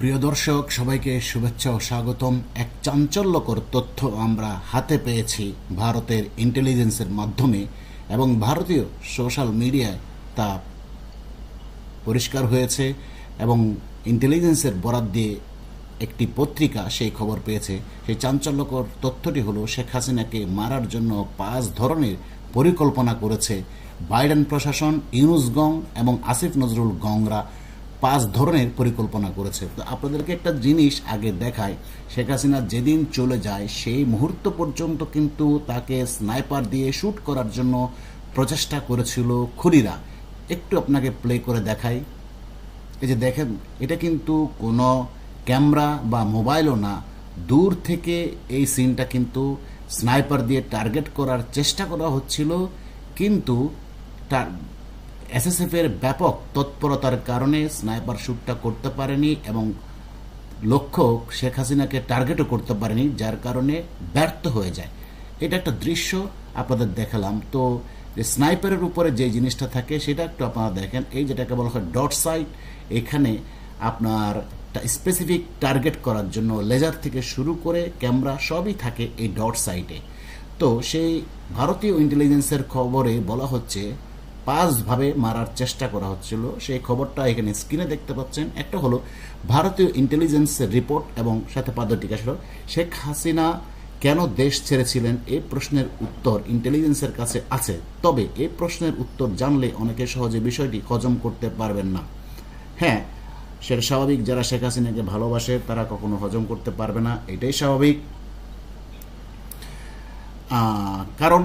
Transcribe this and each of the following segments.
প্রিয় দর্শক, সবাইকে শুভেচ্ছা ও স্বাগতম। এক চাঞ্চল্যকর তথ্য আমরা হাতে পেয়েছি ভারতের ইন্টেলিজেন্সের মাধ্যমে এবং ভারতীয় সোশ্যাল মিডিয়ায় তা পরিষ্কার হয়েছে এবং ইন্টেলিজেন্সের বরাদ দিয়ে একটি পত্রিকা সেই খবর পেয়েছে। সেই চাঞ্চল্যকর তথ্যটি হলো, শেখ হাসিনাকে মারার জন্য পাঁচ ধরনের পরিকল্পনা করেছে বাইডেন প্রশাসন, ইউনুস গং এবং আসিফ নজরুল গংরা। পাঁচ ধরনের পরিকল্পনা করেছে। তো আপনাদেরকে একটা জিনিস আগে দেখায় শেখ হাসিনা যেদিন চলে যায়, সেই মুহূর্ত পর্যন্ত কিন্তু তাকে স্নাইপার দিয়ে শ্যুট করার জন্য প্রচেষ্টা করেছিল খুনিরা। একটু আপনাকে প্লে করে দেখাই। এই যে দেখেন, এটা কিন্তু কোনো ক্যামেরা বা মোবাইলও না। দূর থেকে এই সিনটা কিন্তু স্নাইপার দিয়ে টার্গেট করার চেষ্টা করা হচ্ছিল, কিন্তু তার এসএসএফ এর ব্যাপক তৎপরতার কারণে স্নাইপার শ্যুটটা করতে পারেনি এবং লক্ষ্য শেখ হাসিনাকে টার্গেটও করতে পারেনি, যার কারণে ব্যর্থ হয়ে যায়। এটা একটা দৃশ্য আপনাদের দেখালাম। তো স্নাইপারের উপরে যে জিনিসটা থাকে, সেটা একটু আপনারা দেখেন। এই যেটাকে বলা হয় ডট সাইট, এখানে আপনার স্পেসিফিক টার্গেট করার জন্য লেজার থেকে শুরু করে ক্যামেরা সবই থাকে এই ডট সাইটে। তো সেই ভারতীয় ইন্টেলিজেন্সের খবরে বলা হচ্ছে পাঁচভাবে মারার চেষ্টা করা হচ্ছিল। সেই খবরটা এখানে স্ক্রিনে দেখতে পাচ্ছেন। একটা হলো ভারতীয় ইন্টেলিজেন্সের রিপোর্ট এবং সাথে পাদ্যটিকা ছিল শেখ হাসিনা কেন দেশ ছেড়েছিলেন? এই প্রশ্নের উত্তর ইন্টেলিজেন্সের কাছে আছে। তবে এই প্রশ্নের উত্তর জানলে অনেকে সহজে বিষয়টি হজম করতে পারবেন না। হ্যাঁ সেটা স্বাভাবিক। যারা শেখ হাসিনাকে ভালোবাসে, তারা কখনো হজম করতে পারবে না। এটাই স্বাভাবিক। কারণ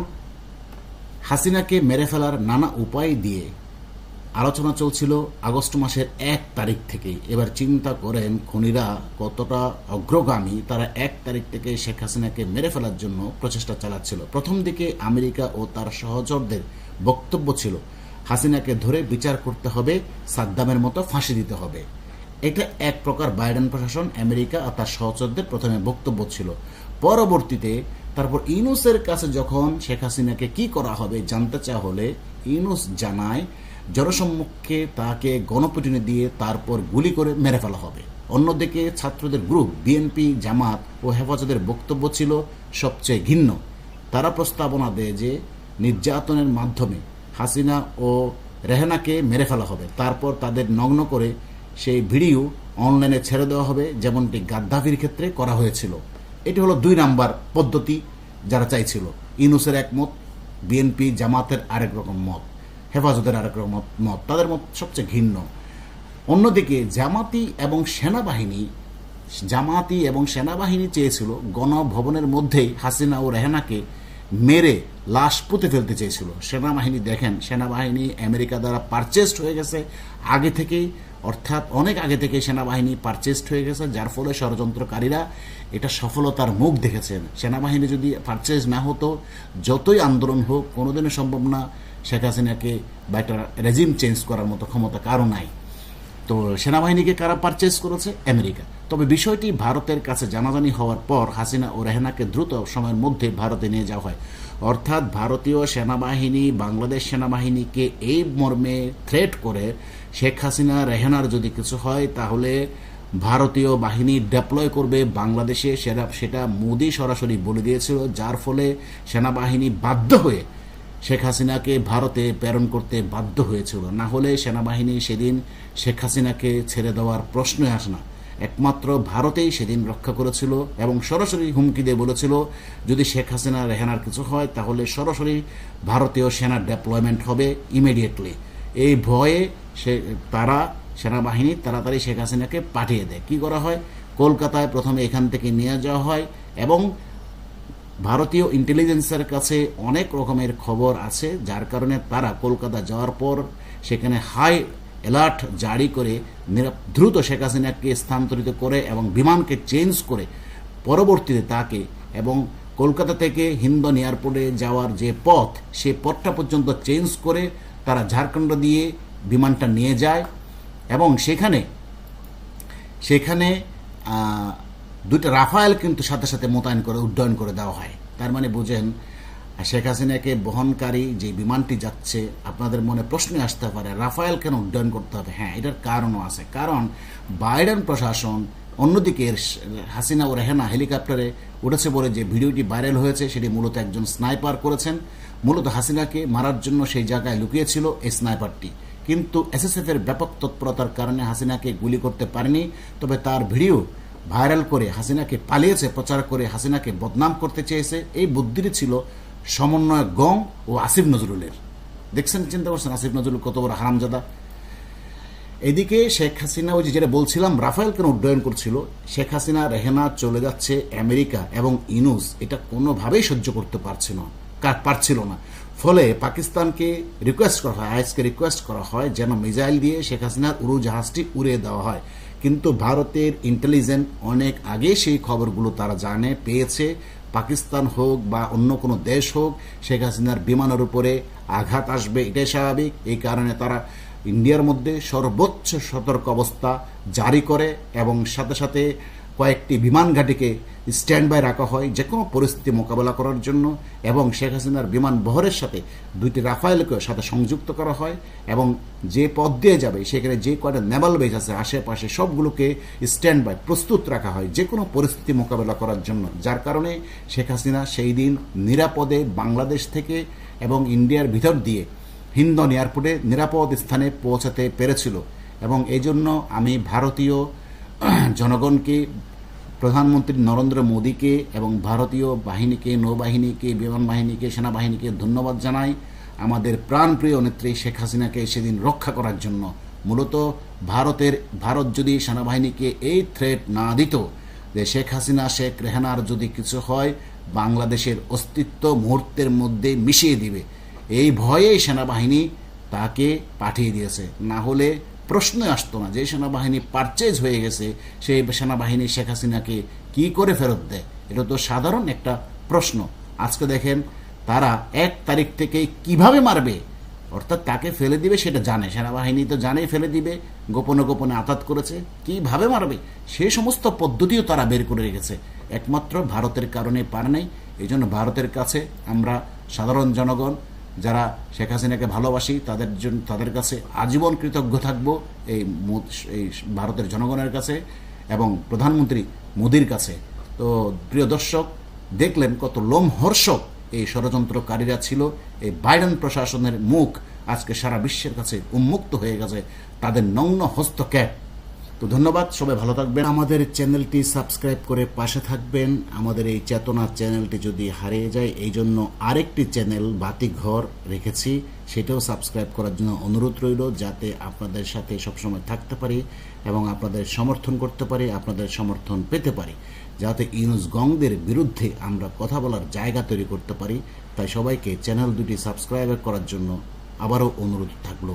হাসিনাকে মেরে ফেলার নানা উপায় দিয়ে আলোচনা চলছিল আগস্ট মাসের এক তারিখ থেকেই। এবার চিন্তা করেন খুনিরা কতটা অগ্রগামী, তারা এক তারিখ থেকে শেখ হাসিনাকে মেরে ফেলার জন্য প্রচেষ্টা চালাচ্ছিল। প্রথম দিকে আমেরিকা ও তার সহচরদের বক্তব্য ছিল, হাসিনাকে ধরে বিচার করতে হবে, সাদ্দামের মতো ফাঁসি দিতে হবে। এটা এক প্রকার বাইডেন প্রশাসন, আমেরিকা আর তার সহচরদের প্রথমে বক্তব্য ছিল। পরবর্তীতে তারপর ইউনুসের কাছে যখন শেখ হাসিনাকে কি করা হবে জানতে চাওয়া হলে ইউনুস জানায়, জনসম্মুখে তাকে গণপিটুনি দিয়ে তারপর গুলি করে মেরে ফেলা হবে। অন্যদিকে ছাত্রদের গ্রুপ, বিএনপি, জামাত ও হেফাজতের বক্তব্য ছিল সবচেয়ে ঘিন্ন। তারা প্রস্তাবনা দেয় যে নির্যাতনের মাধ্যমে হাসিনা ও রেহানাকে মেরে ফেলা হবে। তারপর তাদের নগ্ন করে সেই ভিডিও অনলাইনে ছেড়ে দেওয়া হবে, যেমনটি গাদ্দাফির ক্ষেত্রে করা হয়েছিল। এটি হলো দুই নাম্বার পদ্ধতি যারা চাইছিল। ইনুসের এক মত, বিএনপি জামাতের আরেক রকম মত, হেফাজতের আরেক রকম মত- তাদের মত সবচেয়ে ঘিন্ন অন্যদিকে জামাতি এবং সেনাবাহিনী, জামাতি এবং সেনাবাহিনী চেয়েছিল গণভবনের মধ্যেই হাসিনা ও রেহানাকে মেরে লাশ পুঁতে ফেলতে চেয়েছিল। সেনাবাহিনী দেখেন, সেনাবাহিনী আমেরিকা দ্বারা পারচেসড হয়ে গেছে, আগে থেকেই অর্থাৎ অনেক আগে থেকে সেনাবাহিনী পারচেসড হয়ে গেছে, যার ফলে ষড়যন্ত্রকারীরা এটা সফলতার মুখ দেখেছেন। সেনাবাহিনী যদি পারচেজ না হতো, যতই আন্দোলন হোক কোনোদিনই সম্ভব না শেখ হাসিনাকে বা একটা রেজিম চেঞ্জ করার মতো ক্ষমতা কারও নাই। তো সেনাবাহিনীকে কারা পারচেজ করেছে? আমেরিকা। তবে বিষয়টি ভারতের কাছে জানাজানি হওয়ার পর হাসিনা ও রেহানাকে দ্রুত সময়ের মধ্যে ভারতে নিয়ে যাওয়া হয়। অর্থাৎ ভারতীয় সেনাবাহিনী বাংলাদেশ সেনাবাহিনীকে এই মর্মে থ্রেট করে, শেখ হাসিনা রেহানার যদি কিছু হয়, তাহলে ভারতীয় বাহিনী ডেপ্লয় করবে বাংলাদেশে, সেটা সেটা মোদি সরাসরি বলে দিয়েছিল, যার ফলে সেনাবাহিনী বাধ্য হয়ে শেখ হাসিনাকে ভারতে প্রেরণ করতে বাধ্য হয়েছিল। না হলে সেনাবাহিনী সেদিন শেখ হাসিনাকে ছেড়ে দেওয়ার প্রশ্নই আসে না। একমাত্র ভারতেই সেদিন রক্ষা করেছিল এবং সরাসরি হুমকি দিয়ে বলেছিল, যদি শেখ হাসিনা রেহানার কিছু হয়, তাহলে সরাসরি ভারতীয় সেনা ডেপ্লয়মেন্ট হবে ইমিডিয়েটলি এই ভয়ে সে, তারা সেনাবাহিনী তাড়াতাড়ি শেখ হাসিনাকে পাঠিয়ে দেয়। কি করা হয়? কলকাতায় প্রথমে এখান থেকে নিয়ে যাওয়া হয় এবং ভারতীয় ইন্টেলিজেন্সের কাছে অনেক রকমের খবর আছে, যার কারণে তারা কলকাতা যাওয়ার পর সেখানে হাই অ্যালার্ট জারি করে দ্রুত শেখ হাসিনাকে স্থানান্তরিত করে এবং বিমানকে চেঞ্জ করে পরবর্তীতে তাকে এবং কলকাতা থেকে হিন্দন এয়ারপোর্টে যাওয়ার যে পথ, সে পথটা পর্যন্ত চেঞ্জ করে তারা ঝাড়খণ্ড দিয়ে বিমানটা নিয়ে যায় এবং সেখানে সেখানে দুইটা রাফায়েল কিন্তু সাথে সাথে মোতায়েন করে, উড্ডয়ন করে দেওয়া হয়। তার মানে বুঝেন শেখ হাসিনাকে বহনকারী যে বিমানটি যাচ্ছে, আপনাদের মনে প্রশ্নে আসতে পারে, রাফায়েল কেন উড্ডয়ন করতে হবে? হ্যাঁ এটার কারণও আছে। কারণ বাইডেন প্রশাসন অন্যদিকে হাসিনা ও রেহেনা হেলিকপ্টারে উঠেছে বলে যে ভিডিওটি ভাইরাল হয়েছে, সেটি মূলত একজন স্নাইপার করেছেন। মূলত হাসিনাকে মারার জন্য সেই জায়গায় লুকিয়েছিল এই স্নাইপারটি। কিন্তু এসএসএফ এর ব্যাপক তৎপরতার কারণে হাসিনাকে গুলি করতে পারেনি, তবে তার ভিডিও ভাইরাল করে হাসিনাকে পালিয়েছে, প্রচার করে হাসিনাকে বদনাম করতে চেয়েছে। এই বুদ্ধিটি ছিল সমন্বয় গং ও আসিফ নজরুলের। দেখছেন, চিন্তা করছেন, আসিফ নজরুল কত বড় হারামজাদা? এদিকে শেখ হাসিনা, ওই যেটা বলছিলাম, রাফায়েল কেন উড্ডয়ন করছিল? শেখ হাসিনা, রেহেনা চলে যাচ্ছে আমেরিকা এবং ইনুস এটা কোনোভাবেই সহ্য করতে পারছে না পারছিল না। ফলে পাকিস্তানকে রিকোয়েস্ট করা হয়, আইএসকে রিকোয়েস্ট করা হয়, যেন মিজাইল দিয়ে শেখ হাসিনার উড়োজাহাজটি উড়িয়ে দেওয়া হয়। কিন্তু ভারতের ইন্টেলিজেন্ট অনেক আগে সেই খবরগুলো তারা জানে, পেয়েছে। পাকিস্তান হোক বা অন্য কোনো দেশ হোক, শেখ হাসিনার বিমানের উপরে আঘাত আসবে, এটাই স্বাভাবিক। এই কারণে তারা ইন্ডিয়ার মধ্যে সর্বোচ্চ সতর্ক অবস্থা জারি করে এবং সাথে সাথে কয়েকটি বিমান ঘাঁটিকে স্ট্যান্ড বাই রাখা হয় যে কোনো পরিস্থিতি মোকাবেলা করার জন্য, এবং শেখ হাসিনার বিমান বহরের সাথে দুইটি রাফায়েলকে সাথে সংযুক্ত করা হয়, এবং যে পথ দিয়ে যাবে, সেখানে যে কয়টা নেভাল বেস আছে, আশেপাশে সবগুলোকে স্ট্যান্ড বাই প্রস্তুত রাখা হয় যে কোনো পরিস্থিতি মোকাবেলা করার জন্য। যার কারণে শেখ হাসিনা সেই দিন নিরাপদে বাংলাদেশ থেকে এবং ইন্ডিয়ার ভিতর দিয়ে হিন্দন এয়ারপোর্টে নিরাপদ স্থানে পৌঁছাতে পেরেছিল। এবং এই জন্য আমি ভারতীয় জনগণকে প্রধানমন্ত্রী নরেন্দ্র মোদীকে এবং ভারতীয় বাহিনীকে, নৌবাহিনীকে বিমান বাহিনীকে সেনাবাহিনীকে ধন্যবাদ জানাই। আমাদের প্রাণপ্রিয় নেত্রী শেখ হাসিনাকে সেদিন রক্ষা করার জন্য। মূলত ভারতের, ভারত যদি সেনাবাহিনীকে এই থ্রেট না দিত, যে শেখ হাসিনা, শেখ রেহানার যদি কিছু হয়, বাংলাদেশের অস্তিত্ব মুহূর্তের মধ্যে মিশিয়ে দিবে। এই ভয়েই সেনাবাহিনী তাকে পাঠিয়ে দিয়েছে। না হলে প্রশ্নই আসতো না যে সেনাবাহিনী পারচেজ হয়ে গেছে, সেই সেনাবাহিনী শেখ হাসিনাকে কি করে ফেরত দেয়? এটা তো সাধারণ একটা প্রশ্ন। আজকে দেখেন, তারা এক তারিখ থেকে কীভাবে মারবে? অর্থাৎ তাকে ফেলে দিবে সেটা জানে। সেনাবাহিনী তো জানেই ফেলে দিবে, গোপনে গোপনে আঘাত করেছে, কীভাবে মারবে? সে সমস্ত পদ্ধতিও তারা বের করে রেখেছে। একমাত্র ভারতের কারণে পার নেই এই জন্য ভারতের কাছে আমরা সাধারণ জনগণ যারা শেখ হাসিনাকে ভালোবাসি, তাদের জন্য তাদের কাছে আজীবন কৃতজ্ঞ থাকব এই এই ভারতের জনগণের কাছে এবং প্রধানমন্ত্রী মোদির কাছে। তো প্রিয় দর্শক, দেখলেন কত লোমহর্ষক এই ষড়যন্ত্রকারীরা ছিল। এই বাইডেন প্রশাসনের মুখ আজকে সারা বিশ্বের কাছে উন্মুক্ত হয়ে গেছে। তাদের নগ্ন হস্তক্ষেপ তো ধন্যবাদ, সবাই ভালো থাকবেন। আমাদের চ্যানেলটি সাবস্ক্রাইব করে পাশে থাকবেন। আমাদের এই চেতনা চ্যানেলটি যদি হারিয়ে যায়, এই জন্য আরেকটি চ্যানেল বাতিঘর রেখেছি। সেটাও সাবস্ক্রাইব করার জন্য অনুরোধ রইল, যাতে আপনাদের সাথে সবসময় থাকতে পারি এবং আপনাদের সমর্থন করতে পারি, আপনাদের সমর্থন পেতে পারি। যাতে ইউনুস গংদের বিরুদ্ধে আমরা কথা বলার জায়গা তৈরি করতে পারি। তাই সবাইকে চ্যানেল দুটি সাবস্ক্রাইব করার জন্য আবারও অনুরোধ থাকল।